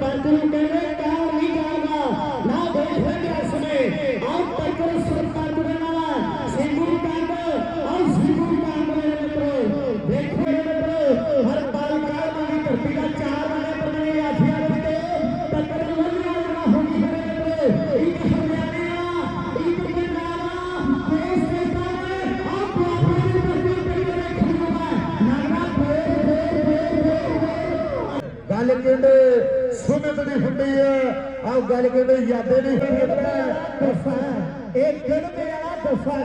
परकुल मैंने कहा नहीं जाएगा ना देखे क्या सुने और परकुल सुन परकुल ना सिंगुर कांड और सिंगुर कांड मेरे मित्रों देखो मेरे मित्रों हर बालिका मांगी धरती का चार महीने पर मैंने आशिया देते परकुल मन में आना होगी मेरे मित्रों एक हरियाणा एक पंजाब देश के सामने आप अपने परकुल पर मेरे खड़े हो नाना भे भे भे भे गालिकिंड ਸੰਗਤ ਦੀ ਹੁੰਦੀ ਹੈ ਆਹ ਗੱਲ ਕਹਿੰਦੇ ਯਾਦੇ ਨਹੀਂ ਜੱਸਾ ਇਹ ਗਿਣਦੇ ਵਾਲਾ ਜੱਸਾ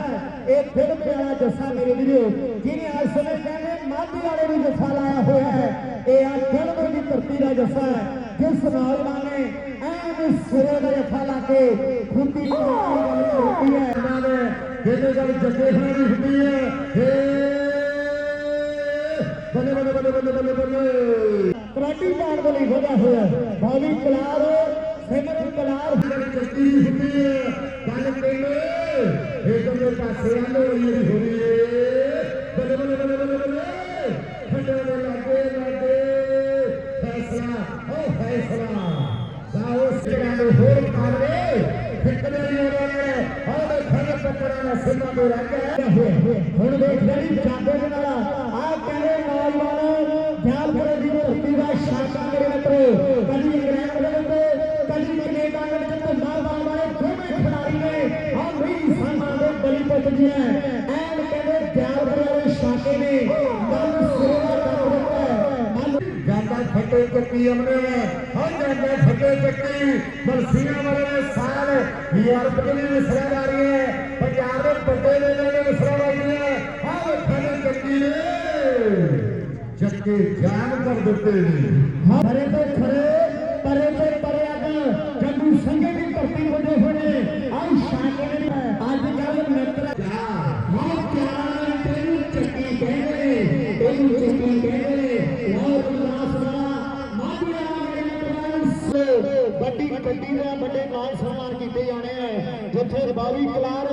ਇਹ ਗਿਣਦੇ ਵਾਲਾ ਜੱਸਾ ਮੇਰੇ ਵੀਰੋ ਜਿਹਨੇ ਅੱਜ ਸਮੇਂ ਕਹਿੰਦੇ ਮਾਝੇ ਵਾਲੇ ਨੂੰ ਜੱਸਾ ਲਾਇਆ ਹੋਇਆ ਹੈ ਇਹ ਆ ਗਿਣਦੇ ਦੀ ਧਰਤੀ ਦਾ ਜੱਸਾ ਹੈ ਜਿਸ ਨੌਜਵਾਨ ਨੇ ਐਨ ਸਿਰੇ ਦਾ ਜੱਫਾ ਲਾ ਕੇ ਖੁੱਦੀ ਹੋਈ ਹੈ ਇਹਨਾਂ ਨੇ ਜਿਹਦੇ ਗੱਲ ਜੱਗੇ ਹੋਣੀ ਦੀ ਹੁੰਦੀ ਹੈ ਹੇ ਬੱਲੇ ਬੱਲੇ ਬੱਲੇ ਬੱਲੇ ਬੱਲੇ ਬੱਲੇ। ਕਰਾਟੀ ਪਾਣ ਦੇ ਲਈ ਵਧਿਆ ਹੋਇਆ ਹੈ। ਕਲਾਰ, ਸਿਮਰਨ ਕਲਾਰ ਗੱਲ ਜੱਗੀ ਹੁੰਦੀ ਹੈ, ਗੱਲ ਕਹਿੰਦੇ ਇਹ ਦੇ ਪਾਸੇ ਆਲੋ ਹੋਈ ਦੀ ਬੱਲੇ ਬੱਲੇ ਬੱਲੇ ਬੱਲੇ ਬੱਲੇ। ਖੰਡੇ ਦੇ ਲਾਗੇ ਲਾਗੇ। ਫੈਸਲਾ, ਉਹ ਫੈਸਲਾ। ਸਾਹੋ ਸਿਰਾਂ ਨੂੰ ਹੋਰ ਕਾਲੇ ਫਿੱਕਦੇ ਨਹੀਂ ਉਹਨਾਂ ਨੇ ਉਹਦੇ ਖੰਡ ਪੱਤਰਾਂ ਦਾ ਸਿੰਘਾਂ ਤੋਂ ਰੱਖ ਹੁਣ ਦੇਖ ਜਿਹੜੀ ਜਾਂਦੇ ਦੇ ਨਾਲ ધ્યાન પર દીવો પીવા શાસન કરે મિત્રો કદી ગ્રહણ કરે તો કદી નેતા કરે તો માલ વાળા ઘોમે ખિલાડી ને हम भी सम्मान के बलि पर दिए एंड कहते ध्यान पर वाले शासन ने मन सेवा कर रखा। है गांधा फटे के पीएम ने हर गांधा फटे के की बरसिया वाले ने साल, यार पकड़ने में सरदारी है पंजाब में पटेल ने सरदार ਚੱਕੇ ਜਾਨ ਕਰ ਦਿੱਤੇ ਨੇ। ਹਰੇ ਤੇ ਖਰੇ ਪਰੇ ਤੇ ਪਰੇ ਅਗ। ਜੰਗੂ ਸੰਗੇ ਦੀ ਧਰਤੀ ਵਜੇ ਹੋਣੇ ਆਈ ਸ਼ਾਕੇ ਨੇ ਅੱਜ ਕੱਲ ਮਿੱਤਰ ਹਾਂ। ਪਿਆਰ ਤੈਨੂੰ ਚੱਕੀ ਕਹਿੰਦੇ ਤੈਨੂੰ ਚੱਕੀ ਕਹਿੰਦੇ ਉਦਾਸ ਦਾ ਮਾਧਿਆ ਮੇਰੇ ਮਿੱਤਰਾਂ ਵੱਡੀ ਗੱਡੀ ਦੇ ਵੱਡੇ ਮਾਨ ਸਨਮਾਨ ਕੀਤੇ ਜਾਣੇ ਆ ਜਿੱਥੇ ਰਬਾਵੀ ਕਲਾਰ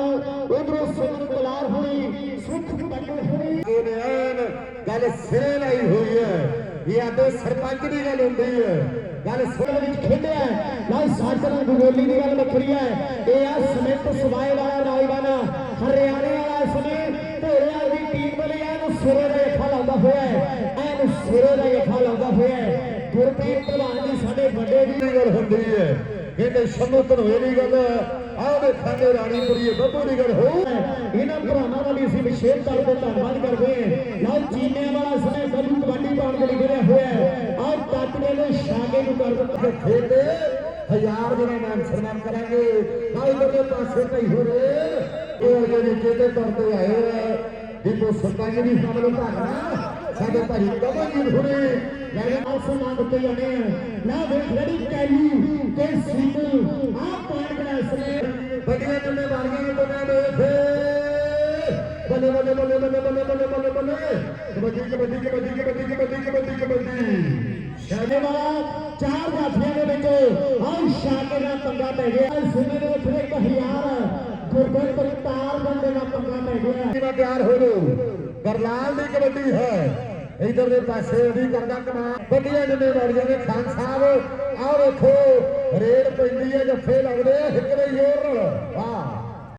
ਉਧਰੋਂ ਸੁਖਨ ਕਲਾਰ ਹੋਣੀ, ਸੁਖ ਬੱਟਲ ਹੋਣੀ। ਇਹਨੇ ਗੱਲ ਸਿਰੇ ਲਾਈ ਹੋਈ ਹੈ ਇਹ ਆਦੇ ਸਰਪੰਚ ਦੀ ਗੱਲ ਹੁੰਦੀ ਹੈ। ਗੱਲ ਸੁਣ ਵਿੱਚ ਖੇਡਿਆ ਨਾ ਸੱਚ ਨਾਲ ਗੋਲੀ ਦੀ ਗੱਲ ਵੱਖਰੀ ਹੈ। ਇਹ ਆ ਸਮਿਤ ਸਵਾਏ ਵਾਲਾ ਨੌਜਵਾਨ ਹਰਿਆਣੇ ਵਾਲਾ ਸਮੇਂ ਢੋਲਿਆਂ ਦੀ ਟੀਮ ਵਾਲੇ ਐਨ ਸਿਰੇ ਦਾ ਅੱਖਾਂ ਲਾਉਂਦਾ ਹੋਇਆ ਇਹਨੂੰ ਐਨ ਸਿਰੇ ਦਾ ਅੱਖਾਂ ਲਾਉਂਦਾ ਹੋਇਆ ਗੁਰਪ੍ਰੀਤ ਪ੍ਰਧਾਨ ਜੀ ਸਾਡੇ ਵੱਡੇ ਜੀ ਦੀ ਗੱਲ ਹੁੰਦੀ ਹੈ। ਕਹਿੰਦੇ ਸ਼ੰਭੂ ਧਨੋਏ ਦੀ ਗੱਲ ਆਹ ਦੇ ਰਾਣੀਪੁਰੀ ਬੱਬੂ ਦੀ ਗੱਲ ਹੋ ਇਹਨਾਂ ਭਰਾਵਾਂ ਦਾ ਵੀ ਅਸੀਂ ਵਿਸ਼ੇਸ਼ ਤੌਰ ਤੇ ਧੰਨਵਾਦ ਕਰਦੇ ਹਾਂ। ਨਾਲ ਚੀਨੇ ਵਾਲਾ ਸਮੇਂ ਬੱਬੂ ਕਬੱਡੀ ਪਾਉਣ ਦੇ ਲਈ ਗਿਰਿਆ ਹੋਇਆ ਆਹ ਟੱਕਦੇ ਨੇ ਸ਼ਾਗੇ ਨੂੰ ਕਰ ਦਿੱਤਾ ਖੇਡੇ ਹਜ਼ਾਰ ਦਿਨਾਂ ਮਾਨ ਸਨਮਾਨ ਕਰਾਂਗੇ। ਨਾਲ ਦੇ ਪਾਸੇ ਕਈ ਹੋਰੇ, ਇਹ ਜਿਹੜੇ ਜਿਹਦੇ ਤੌਰ ਤੇ ਆਏ ਹੋਏ ਦੀਪੋ ਸਰਪੰਚ ਦੀ ਸ਼ਾਮਲ ਭਾਗਣਾ ਸਾਡੇ ਭਾਈ ਕਮਲਜੀਤ ਹੁਣੇ ਜਿਹੜੇ ਨਾਲ ਸਨਮਾਨ ਦਿੱਤੇ ਜਾਂਦੇ ਆ ਨਾ ਵੇਖ ਲੜੀ ਕੈਲੀ ਤੇ ਸੀਮੂ ਆਹ ਪੁਆਇੰਟ ਬਣਾ ਸਲੇ ਵੱਡੀਆਂ ਜੁੰਡੇ ਵਾਲੀਆਂ ਨੇ ਬੰਨਿਆ ਦੇ ਫੇ ਬੱਲੇ ਬੱਲੇ ਬੱਲੇ ਬੱਲੇ ਬੱਲੇ ਬੱਲੇ ਬੱਲੇ ਬੱਲੇ ਕਬੱਡੀ ਕਬੱਡੀ ਕਬੱਡੀ ਕਬੱਡੀ ਕਬੱਡੀ ਕਬੱਡੀ ਕਬੱਡੀ ਸ਼ਾਨੇ ਵਾਲਾ ਚਾਰ ਜਾਫੀਆਂ ਦੇ ਵਿੱਚ ਆਹ ਸ਼ਾਕੇ ਦਾ ਪੰਗਾ ਪੈ ਗਿਆ ਸੁਨੇ ਦੇ ਵਿੱਚ ਇੱਕ ਹਜ਼ਾਰ ਗੁਰਬਤ ਤਾਰ ਬੰਦੇ ਦਾ ਪੰਗਾ ਪੈ ਗਿਆ ਕਿਵੇਂ ਤਿਆਰ ਹੋ ਲੋ ਗਰਲਾਲ ਦੀ ਕਬੱਡੀ ਹੈ ਇਧਰ ਦੇ ਪਾਸੇ ਵੀ ਕਰਦਾ ਕਮਾਲ। ਵੱਡੀਆਂ ਜ਼ਿੰਮੇਵਾਰੀਆਂ ਦੇ ਖਾਨ ਸਾਹਿਬ। ਆਹ ਵੇਖੋ ਰੇਡ ਪੈਂਦੀ ਹੈ, ਜੱਫੇ ਲੱਗਦੇ ਆ ਹਿੱਕ ਦੇ ਜ਼ੋਰ ਨਾਲ। ਵਾਹ।